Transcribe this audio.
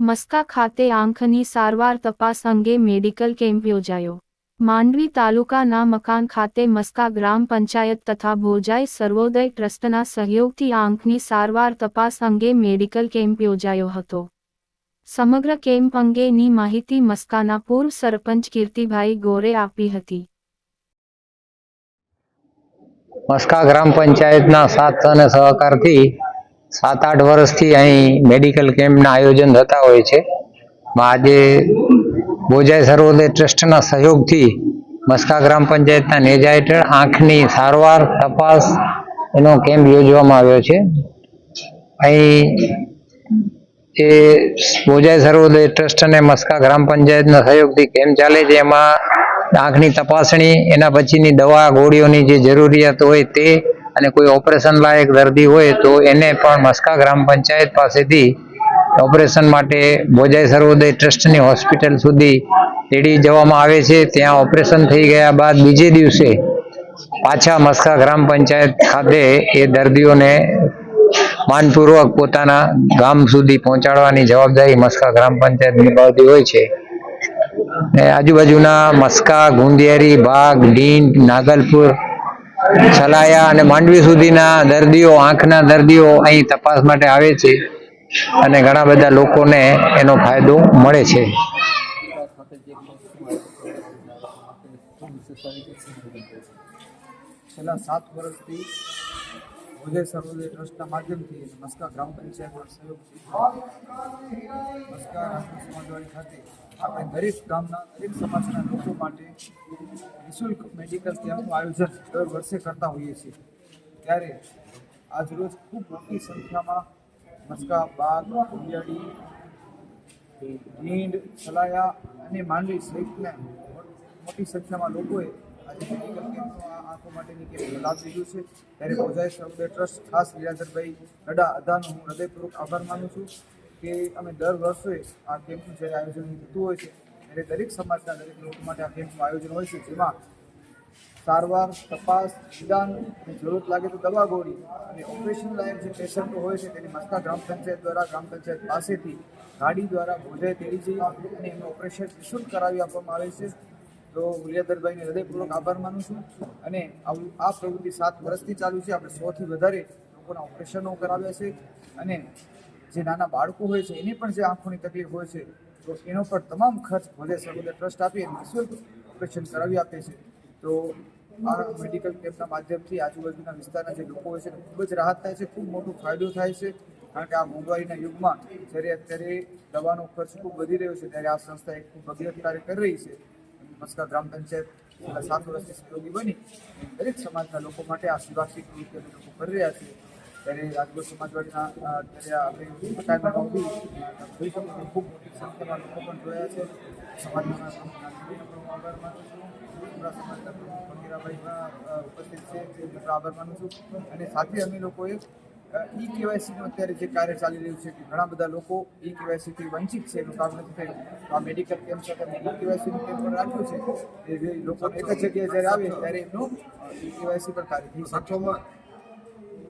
મસ્કા ખાતે આંખની સારવાર તપાસ અંગે મેડિકલ કેમ્પ યોજાયો. માંડવી તાલુકાના મકાન ખાતે મસ્કા ગ્રામ પંચાયત તથા ભોજાઈ સર્વોદય ટ્રસ્ટના સહયોગથી આંખની સારવાર તપાસ અંગે મેડિકલ કેમ્પ યોજાયો હતો. સમગ્ર કેમ્પ અંગેની માહિતી મસ્કાના પૂર્વ સરપંચ કીર્તિભાઈ ગોરે આપી હતી. મસ્કા ગ્રામ પંચાયતના સાથ અને સહકારથી સાત આઠ વર્ષથી અહીં મેડિકલ કેમ્પના આયોજન થતા હોય છે. આજે બોજાઈ સર્વોદય ટ્રસ્ટના સહયોગથી મસ્કા ગ્રામ પંચાયતના નેજા હેઠળ આંખની સારવાર, તપાસ એનો કેમ્પ યોજવામાં આવ્યો છે. અહીં એ બોજાઈ સર્વોદય ટ્રસ્ટ અને મસ્કા ગ્રામ પંચાયતના સહયોગથી કેમ્પ ચાલે છે, એમાં આંખની તપાસણી, એના પછીની દવા, ગોળીઓની જે જરૂરિયાત હોય તે અને કોઈ ઓપરેશન લાયક દર્દી હોય તો એને પણ મસ્કા ગ્રામ પંચાયત પાસેથી ઓપરેશન માટે બોજાઈ સર્વોદય ટ્રસ્ટની હોસ્પિટલ સુધી તેડી જવામાં આવે છે. ત્યાં ઓપરેશન થઈ ગયા બાદ બીજે દિવસે પાછા મસ્કા ગ્રામ પંચાયત ખાતે એ દર્દીઓને માનપૂર્વક પોતાના ગામ સુધી પહોંચાડવાની જવાબદારી મસ્કા ગ્રામ પંચાયત નિભાવતી હોય છે. આજુબાજુના મસ્કા, ગુંદિયારી, બાગ, ડીંડ, નાગલપુર છલાયા અને માંડવી સુધીના દર્દીઓ, આંખના દર્દીઓ અહીં તપાસ માટે આવે છે અને ઘણા બધા લોકોને એનો ફાયદો મળે છે. છેલ્લા સાત વર્ષથી ઉદય સર્વોદય ટ્રસ્ટના માધ્યમથી અને મસ્કા ગ્રામ પંચાયતના સહયોગથી મસ્કા રાજપૂત સમાજવાડી ખાતે આપણે દરેક ગામના દરેક સમાજના લોકો માટે નિઃશુલ્ક મેડિકલ કેમ્પનું આયોજન દર વર્ષે કરતા હોઈએ છીએ. ત્યારે આજરોજ ખૂબ મોટી સંખ્યામાં મસ્કા બાગ કુંડિયાળી ભીંડ સલાયા અને માંડવી સહિતના મોટી સંખ્યામાં લોકોએ આજે આ આંખો માટેની કેમ્પનો લાભ લીધો છે ત્યારે બોજાઈ સર્વોદય ટ્રસ્ટ ખાસ લીલાધરભાઈ નડા અદાનો હું હૃદયપૂર્વક આભાર માનું છું કે અમે દર વર્ષે આ કેમ્પનું જ્યારે આયોજન થતું હોય છે ત્યારે દરેક સમાજના દરેક લોકો માટે આ કેમ્પનું આયોજન હોય છે જેમાં સારવાર તપાસ નિદાન જરૂરત લાગે તો દવા ગોળી અને ઓપરેશન લાયક જે પેશન્ટો હોય છે તેની મસ્કા ગ્રામ પંચાયત દ્વારા ગ્રામ પંચાયત પાસેથી ગાડી દ્વારા ભોજાઈ તેડી જઈ અને એમનું ઓપરેશન નિઃશુલ્ક કરાવી આપવામાં આવે છે. તો મુલિયાધરભાઈને હૃદયપૂર્વક આભાર માનું છું અને આવું આ પ્રવૃત્તિ સાત વર્ષથી ચાલુ છે. આપણે સોથી વધારે લોકોના ઓપરેશનો કરાવ્યા છે અને જે નાના બાળકો હોય છે, એની પણ જે આંખોની તકલીફ હોય છે, તો એનો પણ તમામ ખર્ચ ભલે સર્વોદય ટ્રસ્ટ આપી અને નિઃશુલ્ક ઓપરેશન કરાવી આપે છે. તો આ મેડિકલ કેમ્પના માધ્યમથી આજુબાજુના વિસ્તારના જે લોકો હોય છે ખૂબ જ રાહત થાય છે, ખૂબ મોટો ફાયદો થાય છે. કારણ કે આ મોંઘવારીના યુગમાં જ્યારે અત્યારે દવાનો ખર્ચ ખૂબ વધી રહ્યો છે, ત્યારે આ સંસ્થા એક ખૂબ ભગીરથ કાર્ય કરી રહી છે. મસ્કા ગ્રામ પંચાયત છેલ્લા સાત વર્ષથી સહયોગી બની દરેક સમાજના લોકો માટે આ સેવાકીય પ્રવૃત્તિ અમે લોકો કરી રહ્યા છીએ. ત્યારે રાજકોટ સમાજવાડીના અ, ત્યારે આપણે શકો ખૂબ મોટી સંખ્યામાં લોકો પણ જોયા છે. સમાજના આભાર માનું છું. સમાજના પણ ઉપસ્થિત છે આભાર માનું છું. અને સાથે અમે લોકોએ ઈ કેવાયસીનું અત્યારે જે કાર્ય ચાલી રહ્યું છે કે ઘણા બધા લોકો ઈ કેવાયસીથી વંચિત છે, એનું કામ નથી થયું. આ મેડિકલ કેમ્પ સાથે ઈ કેવાયસીનું કેમ્પ પણ રાખ્યું છે. એ લોકો એક જ જગ્યાએ જ્યારે આવે ત્યારે એમનું ઈ કેવાયસી પણ કાર્ય થઈ શકે